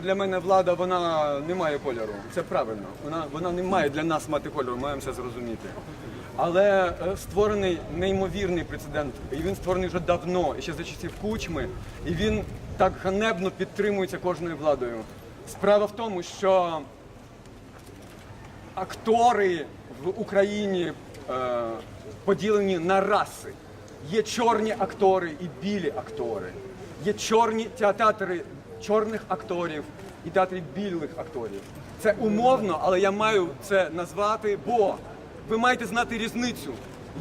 Для мене влада вона не має кольору. Це правильно. Вона, вона не має для нас мати кольору, маємо це зрозуміти. Але е, створений неймовірний прецедент. І він створений вже давно, і ще за часів кучми, і він так ганебно підтримується кожною владою. Справа в тому, що актори в Україні е, поділені на раси. Є чорні актори і білі актори. Є чорні театри чорних акторів і театри білих акторів. Це умовно, але я маю це назвати, бо ви маєте знати різницю.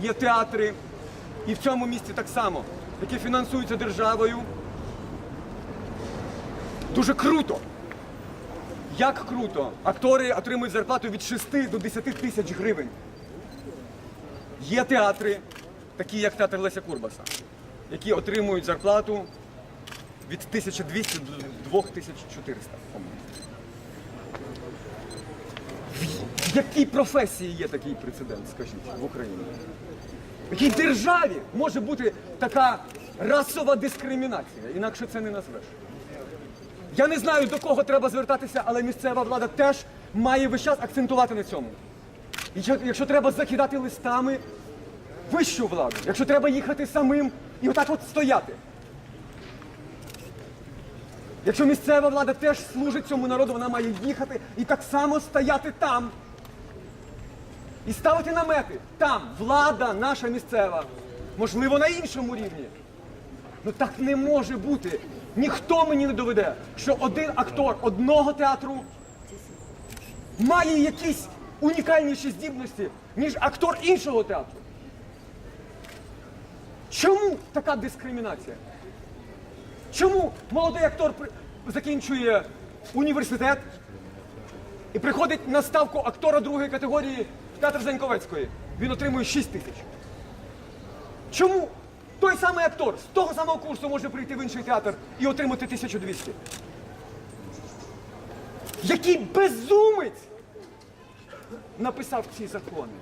Є театри, і в цьому місці так само, які фінансуються державою. Дуже круто. Як круто! Актори отримують зарплату від 6 до 10 тисяч гривень. Є театри, такі як театр Леся Курбаса, які отримують зарплату від 1200 до 2400. по-моєму. В- якій професії є такий прецедент, скажіть, в Україні? В якій державі може бути така расова дискримінація? Інакше це не назвеш. Я не знаю, до кого треба звертатися, але місцева влада теж має весь час акцентувати на цьому. Якщо, якщо треба закидати листами вищу владу, якщо треба їхати самим і отак от стояти. Якщо місцева влада теж служить цьому народу, вона має їхати і так само стояти там. І ставити намети. Там влада наша місцева. Можливо, на іншому рівні. Ну так не може бути. Ніхто мені не доведе, що один актор одного театру має якісь унікальніші здібності, ніж актор іншого театру. Чому така дискримінація? Чому молодий актор закінчує університет і приходить на ставку актора другої категорії в театр Заньковецької? Він отримує 6 тисяч. Чому той самий актор з того самого курсу може прийти в інший театр і отримати 1200? Який безумець написав ці закони?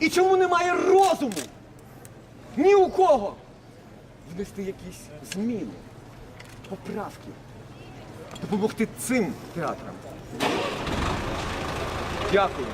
І чому немає розуму? Ні у кого внести якісь зміни, поправки, допомогти цим театрам. Дякую.